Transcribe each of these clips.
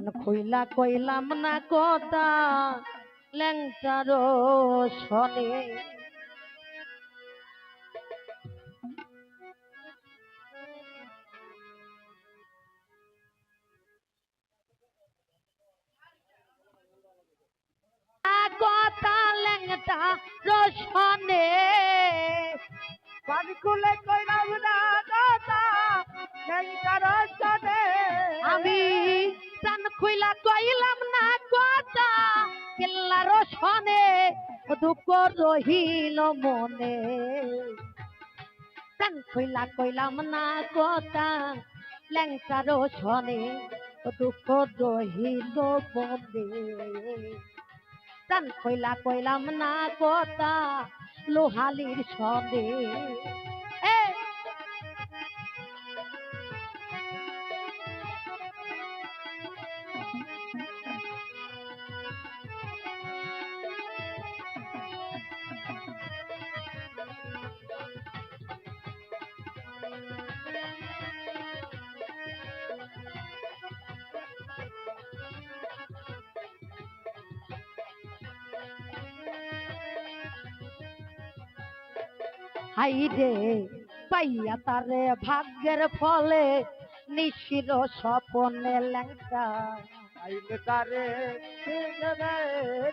প্রাণ খইলা কইলাম না কথা ল্যাংটার শনে কথা, ল্যাংটা রসনে পানি খুলে কইলাম না কথা ল্যাংটার শনে কেল্লার শনে দুঃখ রহিল মনে। প্রাণ খুইলা কইলাম না কথা ল্যাংটার শনে দুঃখ রহিল মনে। প্রাণ খুইলা কইলাম না কথা, লোহালির সনে। এ হাই রে পাইয়া তারে ভাগ্যের ফলে নিশির স্বপনে ল্যাংটা আইলে তারে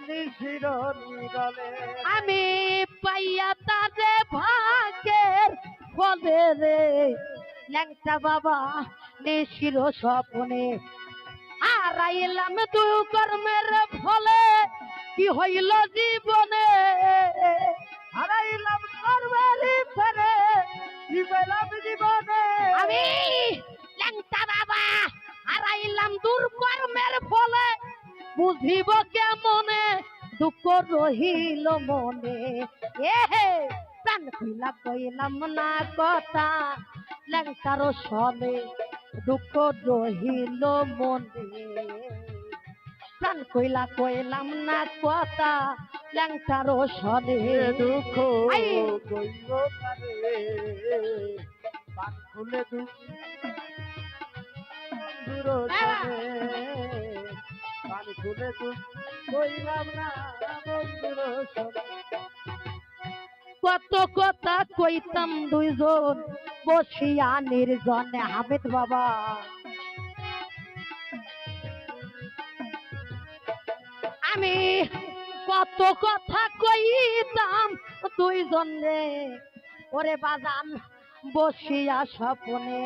নিশির আমি পাইয়া তারে ভাগ্যের ফলে রে ল্যাংটা বাবা নিশির স্বপনে। আর আইলাম দুই কর্মের ফলে কি হইল জীবনে? বুঝিব কেমনে? দুঃখ রহিল মনে। এ হে প্রাণ খুইলা কইলাম না কথা। ল্যাংটার সনে দুঃখ রহিল মনে। প্রাণ কইলা কইলাম না কথা। ল্যাংটার সনে দুঃখ কারে? খুলে দুঃখ খুলে দুঃখ কইলাম না, বন্ধুর কত কথা কইতাম দুইজন বসিয়া নির্জনে, হামিদ বাবা। আমি কত কথা কইতাম দুইজন রে ওরে বাজান, বসিয়া স্বপনে,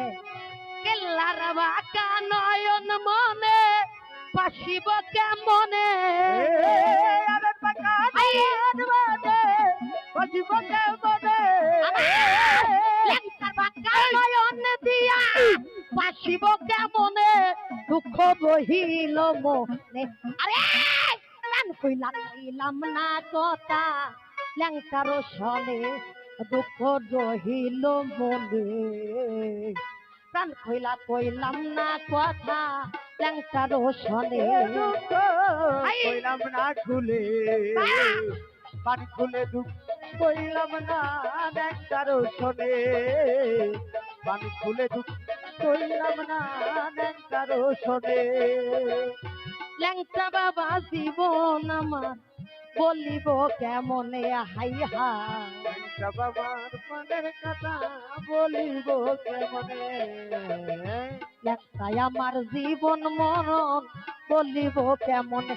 কেল্লার বাঁকা নয়ন মনে পাশিব কেমনে? দিয়া পাশিব কেমনে? দুঃখ বহিল মনে। আরে কইলাম না কথা। ল্যাংটার সনে দুঃখ রহিল মনে। প্রাণ কইলা কইলাম না কথা। ল্যাংটার সনে কইলাম না খুলে। পান খুলে দুঃখ কইলাম না খুলে দুঃখ কইলাম না ল্যাংটা বাবা জীবন আমার বলিব কেমনে? হাই হা বাবার মনের কথা বলিব কেমনে? ল্যাংটাই আমার জীবন মরণ বলিব কেমনে?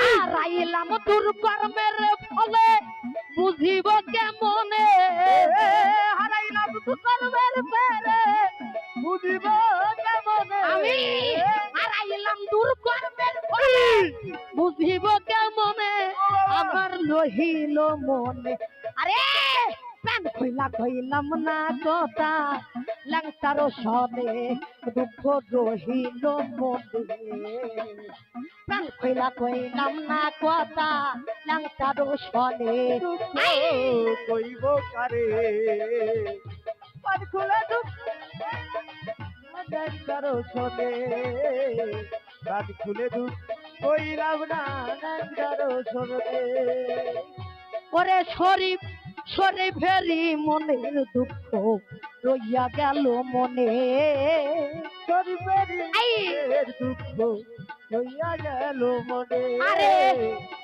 হারাইলাম দুর্কর্মের ফলে বুঝিব কেমনে? হারাইলাম দুকর্মের পেরে বুঝিব কেমনে? আমি হারাইলাম দুর্কর্মের ফলে বুঝিব কেমনে? আমার লহিল মনে। আরে প্রাণ কইলাম না কথা। সনে দুঃখ রহিল মনে। প্রাণ কইলা কইলাম না কথা সনে কইব কারে? খুলে দুঃখ। খুলে দুঃখ কইলাম না ওরে শরীফ শরীফেরই মনের দুঃখ রইয়া গেল মনে! দুঃখ হইয়া গেল মনে। আরে!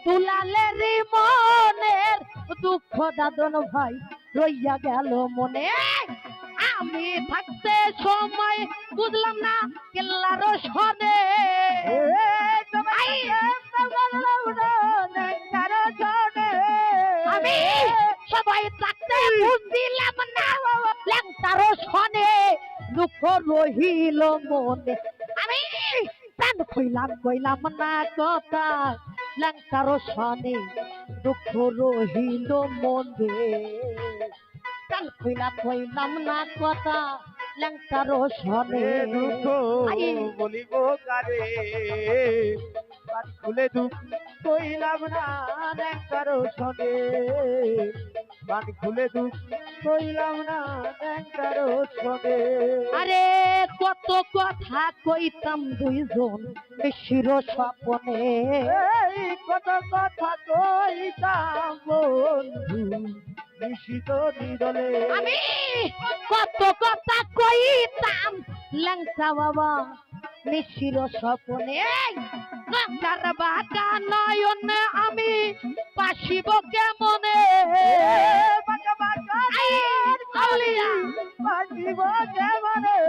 দুলালের মনের দুঃখ দাদন ভাই রইয়া গেল মনে। আমি থাকতে সময় বুঝলাম না কেল্লার সনে। সবাই থাকতে বুঝলাম না। ল্যাংটার সনে দুঃখ রহিল মনে। আমি প্রাণ কইলাম কইলাম না কথা। ল্যাংটার সনে দুঃখ রহিল মনে। প্রাণ কইলাম কইলাম না কথা। ল্যাংটার সনে দুঃখ বলিব কারে? খুলে দুঃখ কইলাম না কারও সঙ্গে। কান খুলে দুঃখ কইলাম না কারও সঙ্গে। আরে কত কথা কইতাম দুইজন শির স্বপনে। কত কথা কইতাম বন্ধু নিশিত নিদলে আমি কত কথা কইতাম। ল্যাংচা বাবা নিশির স্বপনে গঙ্গার বাটা নয়নে আমি পাশিব কেমনে?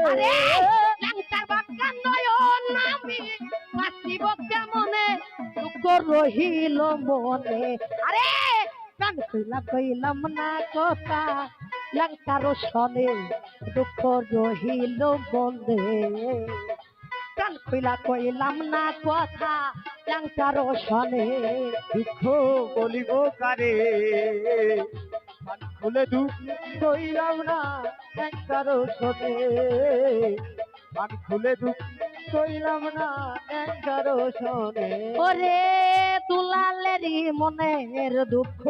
আরে ল্যাংচার বাটা নয়ন আমি পাশিব কেমনে? দুঃখ রহিল মনে গান কইলা কইলাম না কথা। ল্যাংচার সনে দুঃখ রহিল মনে গান কইলা কইলাম না কথা ল্যাংচার সনে দুঃখ বলিব কারে? খুলে দুঃখ কইলাম না শোনে কান খুলে দুঃখ কইলাম না একবার শোনে। ওরে দুলালেরই মনের দুঃখ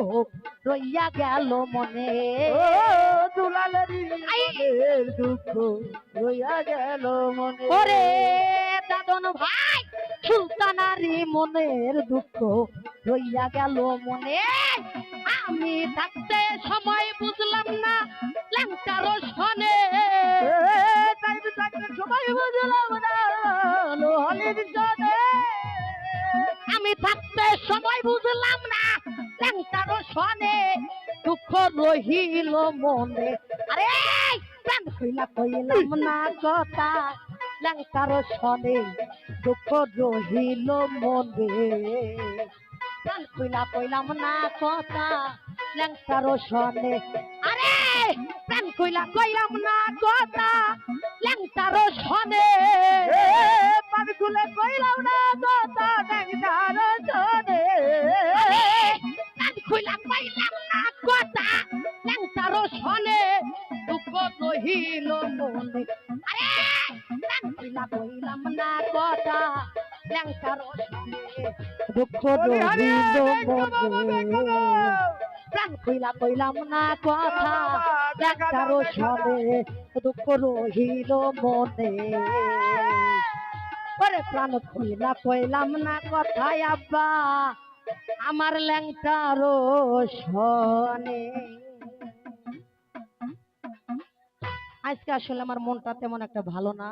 রইয়া গেল মনে। ও মনের দুঃখ রইয়া গেল মনে। ওরে দাদন ভাই সুলতানারি মনের দুঃখ রইয়া গেল মনে। আমি থাকতে রহিল মনে, আরে প্রাণ কইলা কইলাম না কথা ল্যাংটার সনে দুঃখ রহিল মনে। প্রাণ কইলা কইলাম না কথা ল্যাংটার সনে, আরে প্রাণ কইলা কইলাম না কথা ল্যাংটার সনে। পান খুলে কইলাম না কথা নেংটার জনে রহিল মনে। আরে! খুইলা কইলাম না কথা। ল্যাংটার দুঃখ প্রাণ খুইলা কইলাম না কথা। ল্যাংটার সনে দুঃখ রহিল মনে। ওরে প্রাণ খুইলা কইলাম না কথাই আব্বা। আমার ল্যাংটারো শনে আজকে আসলে আমার মনটা তেমন একটা ভালো না।